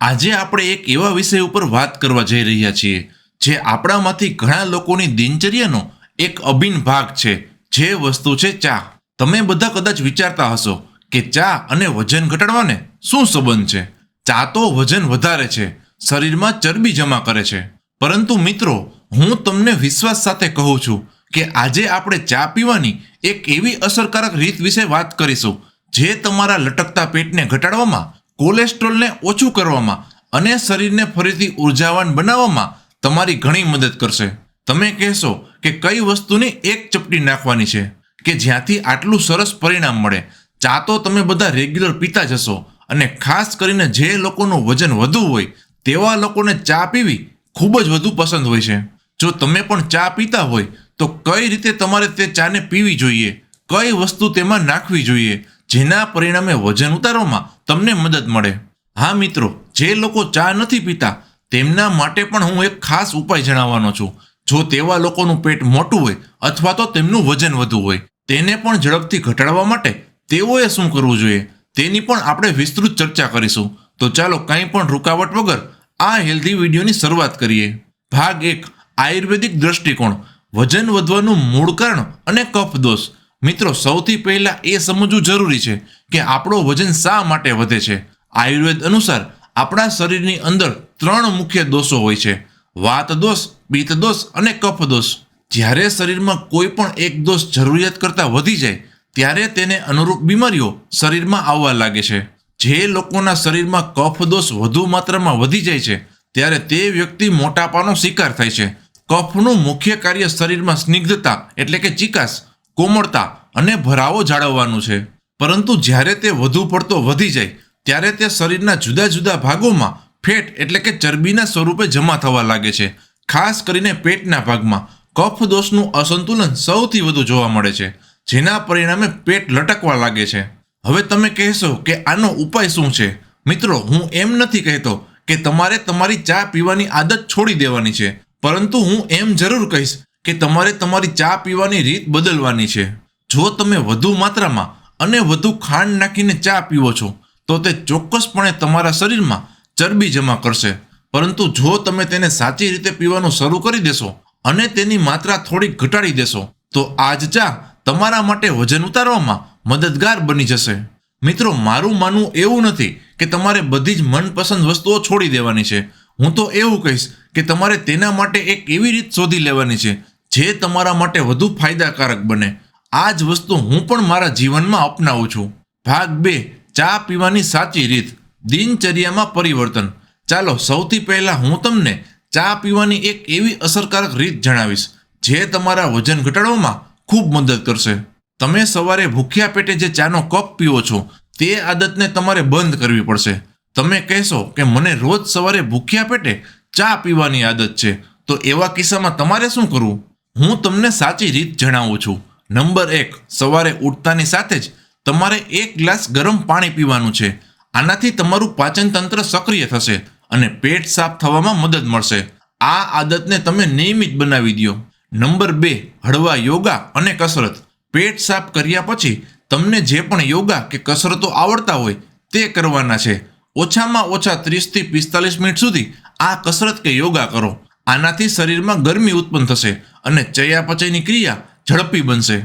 આજે આપણે એક એવા વિષય ઉપર વાત કરવા જઈ રહ્યા છીએ, જે આપણામાંથી ઘણા લોકોની દિનચર્યાનો એક અભિન્ન ભાગ છે, જે વસ્તુ છે ચા. તમે બધા કદાચ વિચારતા હશો કે ચા અને વજન ઘટાડવાને શું સંબંધ છે? ચા તો વજન વધારે છે, શરીરમાં ચરબી જમા કરે છે. પરંતુ મિત્રો, હું તમને વિશ્વાસ સાથે કહું છું કે આજે આપણે ચા પીવાની એક એવી અસરકારક રીત વિશે વાત કરીશું, જે તમારા લટકતા પેટને ઘટાડવામાં કોલેસ્ટ્રોલને ઓછું કરવામાં અને શરીરને ફરીથી ઉર્જાવાન બનાવવામાં તમારી ઘણી મદદ કરશે. તમે કહેશો કે કઈ વસ્તુની એક ચપટી નાખવાની છે? કે જ્યાંથી આટલું સરસ પરિણામ મળે? ચા તો તમે બધા રેગ્યુલર પીતા જશો અને ખાસ કરીને જે લોકોનું વજન વધુ હોય તેવા લોકોને ચા પીવી ખૂબ જ વધુ પસંદ હોય છે. જો તમે પણ ચા પીતા હોય તો કઈ રીતે તમારે તે ચાને પીવી જોઈએ? કઈ વસ્તુ તેમાં નાખવી જોઈએ? જેના પરિણામે વજન ઉતારવામાં તમને મદદ મળે. હા મિત્રો, જે લોકો ચા નથી પીતા, તેમના માટે પણ હું એક ખાસ ઉપાય જણાવવાનો છું. જો તેવા લોકોનું પેટ મોટું હોય અથવા તો તેમનું વજન વધુ હોય, તેને પણ ઝડપથી ઘટાડવા માટે તેઓએ શું કરવું જોઈએ? તેની પણ આપણે વિસ્તૃત ચર્ચા કરીશું. તો ચાલો કંઈ પણ રૂકાવટ વગર આ હેલ્ધી વિડીયોની શરૂઆત કરીએ. ભાગ એક, આયુર્વેદિક દ્રષ્ટિકોણ. વજન વધવાનું મૂળ કારણ અને કફ દોષ. મિત્રો, સૌથી પહેલા એ સમજવું જરૂરી છે કે આપણો વજન શા માટે વધે છે? આયુર્વેદ અનુસાર આપણા શરીરની અંદર ત્રણ મુખ્ય દોષો હોય છે. વાત દોષ, પિત્ત દોષ અને કફ દોષ. જ્યારે શરીરમાં કોઈ પણ એક દોષ જરૂરિયાત કરતાં વધી જાય, ત્યારે તેને અનુરૂપ બીમારીઓ શરીરમાં આવવા લાગે છે. જે લોકોના શરીરમાં કફ દોષ વધુ માત્રામાં વધી જાય છે, ત્યારે તે વ્યક્તિ મોટાપાનો શિકાર થાય છે. કફનું મુખ્ય કાર્ય શરીરમાં સ્નિગ્ધતા, એટલે કે ચિકાસ કોમળતા અને ભરાવો જાળવવાનું છે. પરંતુ જ્યારે તે વધુ પડતો વધી જાય, ત્યારે તે શરીરના જુદા જુદા ભાગોમાં ફેટ એટલે કે ચરબીના સ્વરૂપે જમા થવા લાગે છે. ખાસ કરીને પેટના ભાગમાં કફ દોષનું અસંતુલન સૌથી વધુ જોવા મળે છે, જેના પરિણામે પેટ લટકવા લાગે છે. હવે તમે કહેશો કે આનો ઉપાય શું છે? મિત્રો, હું એમ નથી કહેતો કે તમારે તમારી ચા પીવાની આદત છોડી દેવાની છે, પરંતુ હું એમ જરૂર કહીશ કે તમારે તમારી ચા પીવાની રીત બદલવાની છે. જો તમે વધુ માત્રામાં અને વધુ ખાંડ નાખીને ચા પીવો છો, તો તે ચોક્કસપણે તમારા શરીરમાં ચરબી જમા કરશે. પરંતુ જો તમે તેને સાચી રીતે પીવાનું શરૂ કરી દેશો અને તેની માત્રા થોડી ઘટાડી દેશો, તો આજ ચા તમારા માટે વજન ઉતારવામાં મદદગાર બની જશે. મિત્રો, મારું માનવું એવું નથી કે તમારે બધી જ મનપસંદ વસ્તુઓ છોડી દેવાની છે. હું તો એવું કહીશ કે તમારે તેના માટે એક એવી રીત શોધી લેવાની છે જે તમારા માટે વધુ ફાયદાકારક બને, આ જ વસ્તુ હું પણ મારા જીવનમાં અપનાવું છું. ભાગ બે, ચા પીવાની સાચી રીત. દિનચર્યામાં પરિવર્તન. ચાલો, સૌથી પહેલા હું તમને ચા પીવાની એક એવી અસરકારક રીત જણાવીશ, જે તમારા વજન ઘટાડવામાં ખૂબ મદદ કરશે. તમે સવારે ભૂખ્યા પેટે જે ચાનો કપ પીવો છો, તે આદતને તમારે બંધ કરવી પડશે. તમે કહેશો કે મને રોજ સવારે ભૂખ્યા પેટે ચા પીવાની આદત છે, તો એવા કિસ્સામાં તમારે શું કરવું? હું તમને સાચી રીત જણાવું છું. નંબર એક, સવારે ઉઠતાની સાથે જ તમારે એક ગ્લાસ ગરમ પાણી પીવાનું છે. આનાથી તમારું પાચન તંત્ર સક્રિય થશે અને પેટ સાફ થવામાં મદદ મળશે. આ આદતને તમે નિયમિત બનાવી દો નંબર બે, હળવા યોગા અને કસરત. પેટ સાફ કર્યા પછી તમને જે પણ યોગા કે કસરતો આવડતા હોય તે કરવાના છે. ઓછામાં ઓછા ત્રીસથી પિસ્તાલીસ મિનિટ સુધી આ કસરત કે યોગા કરો. આનાથી શરીરમાં ગરમી ઉત્પન્ન થશે અને ચયાપચયની ક્રિયા ઝડપી બનશે.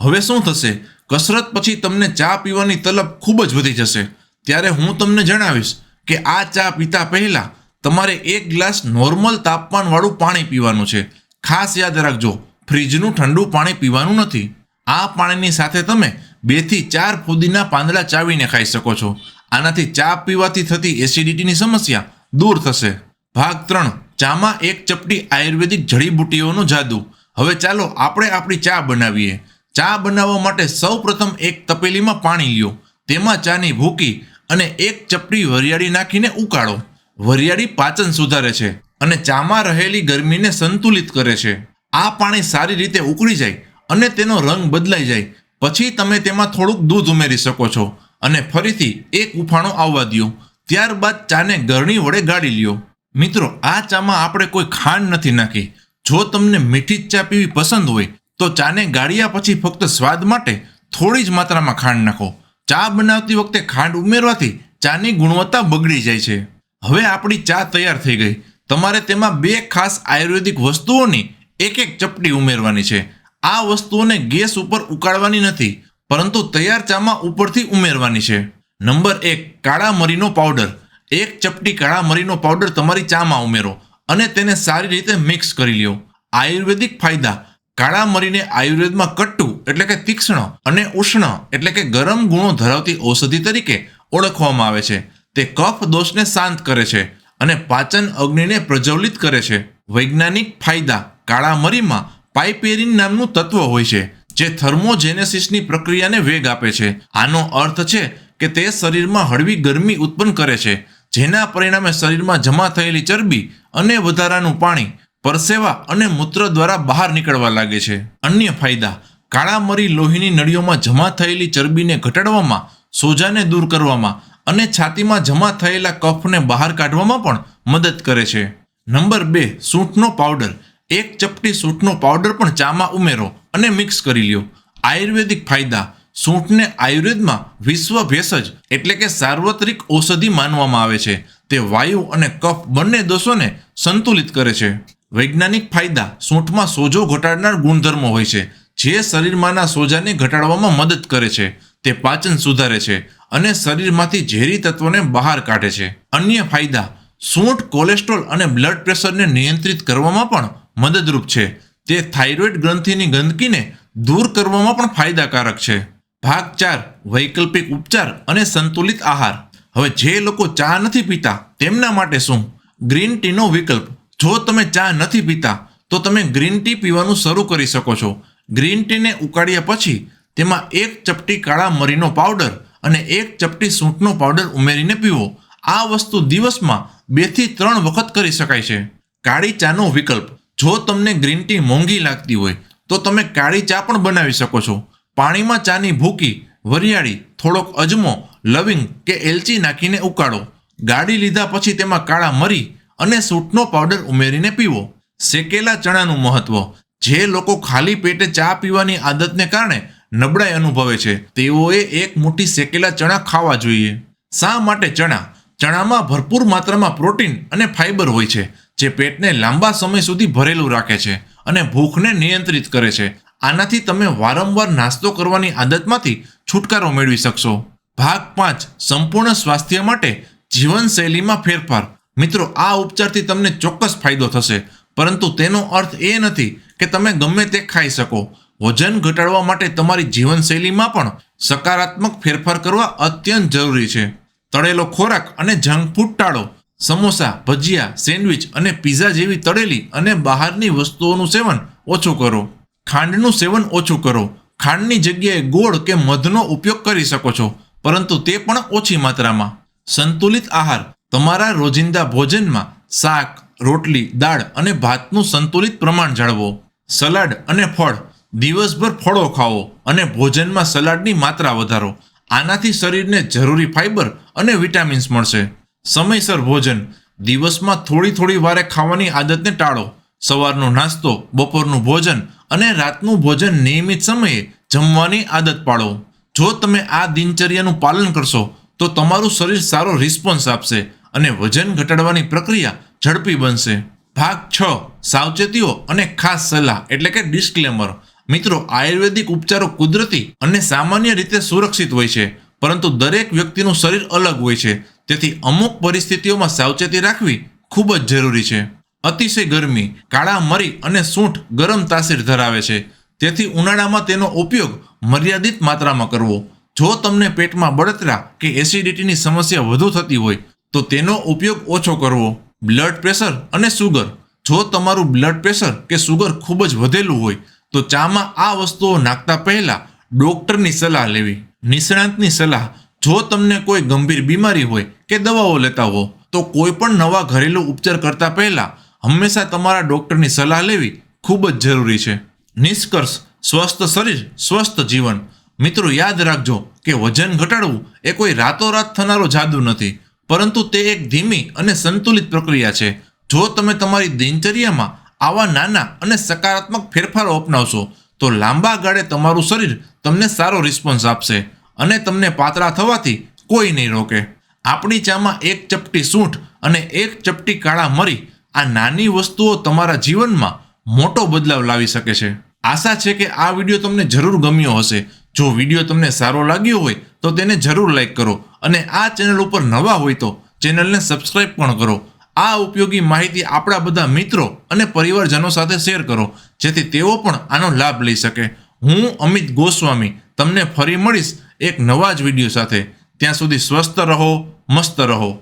હવે શું થશે? કસરત પછી તમને ચા પીવાની તલબ ખૂબ જ વધી જશે. ત્યારે હું તમને જણાવીશ કે આ ચા પીતા પહેલા તમારે એક ગ્લાસ નોર્મલ તાપમાનવાળું પાણી પીવાનું છે. ખાસ યાદ રાખજો, ફ્રીજનું ઠંડુ પાણી પીવાનું નથી. આ પાણીની સાથે તમે બેથી ચાર ફુદીના પાંદડા ચાવીને ખાઈ શકો છો. આનાથી ચા પીવાથી થતી એસિડિટીની સમસ્યા દૂર થશે. ભાગ ત્રણ ચામાં એક ચપટી આયુર્વેદિક જડીબુટ્ટીઓનું જાદુ. હવે ચાલો આપણે આપણી ચા બનાવીએ. ચા બનાવવા માટે સૌ પ્રથમ એક તપેલીમાં પાણી લ્યો. તેમાં ચાની ભૂકી અને એક ચપટી વરિયાળી નાખીને ઉકાળો. વરિયાળી પાચન સુધારે છે અને ચામાં રહેલી ગરમીને સંતુલિત કરે છે. આ પાણી સારી રીતે ઉકળી જાય અને તેનો રંગ બદલાઈ જાય. પછી તમે તેમાં થોડુંક દૂધ ઉમેરી શકો છો અને ફરીથી એક ઉફાણો આવવા દો ત્યારબાદ ચાને ગરણી વડે ગાળી લ્યો. મિત્રો, આ ચામાં આપણે કોઈ ખાંડ નથી નાખી. જો તમને મીઠી ચા પીવી પસંદ હોય, તો ચાને ગાળ્યા પછી ફક્ત સ્વાદ માટે થોડી જ માત્રામાં ખાંડ નાખો. ચા બનાવતી વખતે ખાંડ ઉમેરવાથી ચાની ગુણવત્તા બગડી જાય છે. હવે આપણી ચા તૈયાર થઈ ગઈ. તમારે તેમાં બે ખાસ આયુર્વેદિક વસ્તુઓની એક એક ચપટી ઉમેરવાની છે. આ વસ્તુઓને ગેસ ઉપર ઉકાળવાની નથી, પરંતુ તૈયાર ચામાં ઉપરથી ઉમેરવાની છે. નંબર એક, કાળા મરીનો પાવડર. એક ચપટી કાળા મરીનો પાવડર તમારી ચામાં ઉમેરો અને તેને સારી રીતે મિક્સ કરી લ્યો. આયુર્વેદિક ફાયદા. કાળા મરીને આયુર્વેદમાં કટ્ટુ એટલે કે તીક્ષ્ણ અને ઉષ્ણ એટલે કે ગરમ ગુણો ધરાવતી ઔષધિ તરીકે ઓળખવામાં આવે છે. તે કફ દોષને શાંત કરે છે અને પાચન અગ્નિને પ્રજ્વલિત કરે છે. વૈજ્ઞાનિક ફાયદા. કાળા મરીમાં પાઇપેરિન નામનું તત્વ હોય છે, જે થર્મોજેનેસિસની પ્રક્રિયાને વેગ આપે છે. આનો અર્થ છે કે તે શરીરમાં હળવી ગરમી ઉત્પન્ન કરે છે જેના પરિણામે શરીરમાં જમા થયેલી ચરબી અને વધારાનું પાણી, પરસેવા અને મૂત્ર દ્વારા બહાર નીકળવા લાગે છે. અન્ય ફાયદા કાળા મરી લોહીની નળીઓમાં જમા થયેલી ચરબીને ઘટાડવામાં, સોજાને દૂર કરવામાં અને છાતીમાં જમા થયેલા કફને બહાર કાઢવામાં પણ મદદ કરે છે. નંબર બે, સૂંઠનો પાવડર. એક ચપટી સૂંઠનો પાવડર પણ ચામાં ઉમેરો અને મિક્સ કરી લ્યો. આયુર્વેદિક ફાયદા સૂંઠને આયુર્વેદમાં વિશ્વ ભેષજ એટલે કે સાર્વત્રિક ઔષધિ માનવામાં આવે છે. તે વાયુ અને કફ બંને દોષોને સંતુલિત કરે છે. વૈજ્ઞાનિક ફાયદા સૂંઠમાં સોજો ઘટાડનાર ગુણધર્મો હોય છે, જે શરીરમાંના સોજાને ઘટાડવામાં મદદ કરે છે. તે પાચન સુધારે છે અને શરીરમાંથી ઝેરી તત્વોને બહાર કાઢે છે. અન્ય ફાયદા સૂંઠ કોલેસ્ટ્રોલ અને બ્લડ પ્રેશરને નિયંત્રિત કરવામાં પણ મદદરૂપ છે. તે થાઇરોઇડ ગ્રંથિની ગંદકીને દૂર કરવામાં પણ ફાયદાકારક છે. ભાગ ચાર, વૈકલ્પિક ઉપચાર અને સંતુલિત આહાર. હવે જે લોકો ચા નથી પીતા, તેમના માટે શું? ગ્રીન ટીનો વિકલ્પ. જો તમે ચા નથી પીતા, તો તમે ગ્રીન ટી પીવાનું શરૂ કરી શકો છો. ગ્રીન ટીને ઉકાળ્યા પછી તેમાં એક ચપટી કાળા મરીનો પાવડર અને એક ચપટી સૂંઠનો પાવડર ઉમેરીને પીવો. આ વસ્તુ દિવસમાં બેથી ત્રણ વખત કરી શકાય છે. કાળી ચાનો વિકલ્પ. જો તમને ગ્રીન ટી મોંઘી લાગતી હોય, તો તમે કાળી ચા પણ બનાવી શકો છો. પાણીમાં ચાની ભૂકી, વરિયાળી, થોડોક અજમો, લવિંગ કે એલચી નાખીને ઉકાળો. ગાળી લીધા પછી તેમાં કાળા મરી અને સૂટનો પાવડર ઉમેરીને પીવો. શેકેલા ચણાનું મહત્વ. જે લોકો ખાલી પેટે ચા પીવાની આદતને કારણે નબળાઈ અનુભવે છે, તેઓએ એક મુઠ્ઠી શેકેલા ચણા ખાવા જોઈએ. શા માટે ચણા? ચણામાં ભરપૂર માત્રામાં પ્રોટીન અને ફાઇબર હોય છે, જે પેટને લાંબા સમય સુધી ભરેલું રાખે છે અને ભૂખને નિયંત્રિત કરે છે. આનાથી તમે વારંવાર નાસ્તો કરવાની આદતમાંથી છુટકારો મેળવી શકશો. ભાગ પાંચ, સંપૂર્ણ સ્વાસ્થ્ય માટે જીવનશૈલીમાં ફેરફાર. મિત્રો, આ ઉપચારથી તમને ચોક્કસ ફાયદો થશે. પરંતુ તેનો અર્થ એ નથી કે તમે ગમે તે ખાઈ શકો. વજન ઘટાડવા માટે તમારી જીવનશૈલીમાં પણ સકારાત્મક ફેરફાર કરવા અત્યંત જરૂરી છે. તળેલો ખોરાક અને જંક ફૂડ ટાળો. સમોસા, ભજીયા, સેન્ડવિચ અને પીઝા જેવી તળેલી અને બહારની વસ્તુઓનું સેવન ઓછું કરો. ખાંડનું સેવન ઓછું કરો. ખાંડની જગ્યાએ ગોળ કે મધનો ઉપયોગ કરી શકો છો, પરંતુ તે પણ ઓછી માત્રામાં. સંતુલિત આહાર. તમારા રોજિંદા ભોજનમાં શાક, રોટલી, દાળ અને ભાતનું સંતુલિત પ્રમાણ જાળવો. સલાડ અને ફળ. દિવસભર ફળો ખાઓ અને ભોજનમાં સલાડની માત્રા વધારો. આનાથી શરીરને જરૂરી ફાઇબર અને વિટામિન્સ મળશે. સમયસર ભોજન. દિવસમાં થોડી થોડી વારે ખાવાની આદતને ટાળો. સવારનો નાસ્તો, બપોરનું ભોજન અને રાતનું ભોજન નિયમિત સમયે જમવાની આદત પાડો. જો તમે આ દિનચર્યાનું પાલન કરશો, તો તમારું શરીર સારો રિસ્પોન્સ આપશે અને વજન ઘટાડવાની પ્રક્રિયા ઝડપી બનશે. ભાગ છ, સાવચેતીઓ અને ખાસ સલાહ, એટલે કે ડિસ્ક્લેમર મિત્રો, આયુર્વેદિક ઉપચારો કુદરતી અને સામાન્ય રીતે સુરક્ષિત હોય છે, પરંતુ દરેક વ્યક્તિનું શરીર અલગ હોય છે. તેથી અમુક પરિસ્થિતિઓમાં સાવચેતી રાખવી ખૂબ જ જરૂરી છે. અતિશય ગરમી, કાળા મરી અને સૂંઠ ગરમ તાસીર ધરાવે છે. તેથી ઉનાળામાં તેનો ઉપયોગ મર્યાદિત માત્રામાં કરવો. જો તમને પેટમાં બળતરા કે એસિડિટીની સમસ્યા વધુ થતી હોય, તો તેનો ઉપયોગ ઓછો કરવો. બ્લડ પ્રેશર અને સુગર. જો તમારું બ્લડ પ્રેશર કે સુગર ખૂબ જ વધેલું હોય, તો ચામાં આ વસ્તુઓ નાખતા પહેલા ડોક્ટરની સલાહ લેવી. નિષ્ણાંતની સલાહ, જો તમને કોઈ ગંભીર બીમારી હોય કે દવાઓ લેતા હો, તો કોઈ પણ નવા ઘરેલું ઉપચાર કરતા પહેલા હંમેશા તમારા ડોક્ટરની સલાહ લેવી ખૂબ જ જરૂરી છે. નિષ્કર્ષ, સ્વસ્થ શરીર, સ્વસ્થ જીવન. મિત્રો, યાદ રાખજો કે વજન ઘટાડવું એ કોઈ રાતોરાત થનારો જાદુ નથી, પરંતુ તે એક ધીમી અને સંતુલિત પ્રક્રિયા છે. જો તમે તમારી દિનચર્યામાં આવા નાના અને સકારાત્મક ફેરફારો અપનાવશો, તો લાંબા ગાળે તમારું શરીર તમને સારો રિસ્પોન્સ આપશે અને તમને પાતળા થવાથી કોઈ નહીં રોકે. આપણી ચામાં એક ચપટી સૂંઠ અને એક ચપટી કાળા મરી આ નાની વસ્તુઓ તમારા જીવનમાં મોટો બદલાવ લાવી શકે છે. આશા છે કે આ વીડિયો તમને જરૂર ગમ્યો હશે. જો વીડિયો તમને સારો લાગ્યો હોય, તો તેને જરૂર લાઈક કરો અને આ ચેનલ ઉપર નવા હોય તો ચેનલને સબસ્ક્રાઇબ પણ કરો. આ ઉપયોગી માહિતી આપણા બધા મિત્રો અને પરિવારજનો સાથે શેર કરો, જેથી તેઓ પણ આનો લાભ લઈ શકે. હું અમિત ગોસ્વામી તમને ફરી મળીશ એક નવા જ વીડિયો સાથે. ત્યાં સુધી સ્વસ્થ રહો, મસ્ત રહો.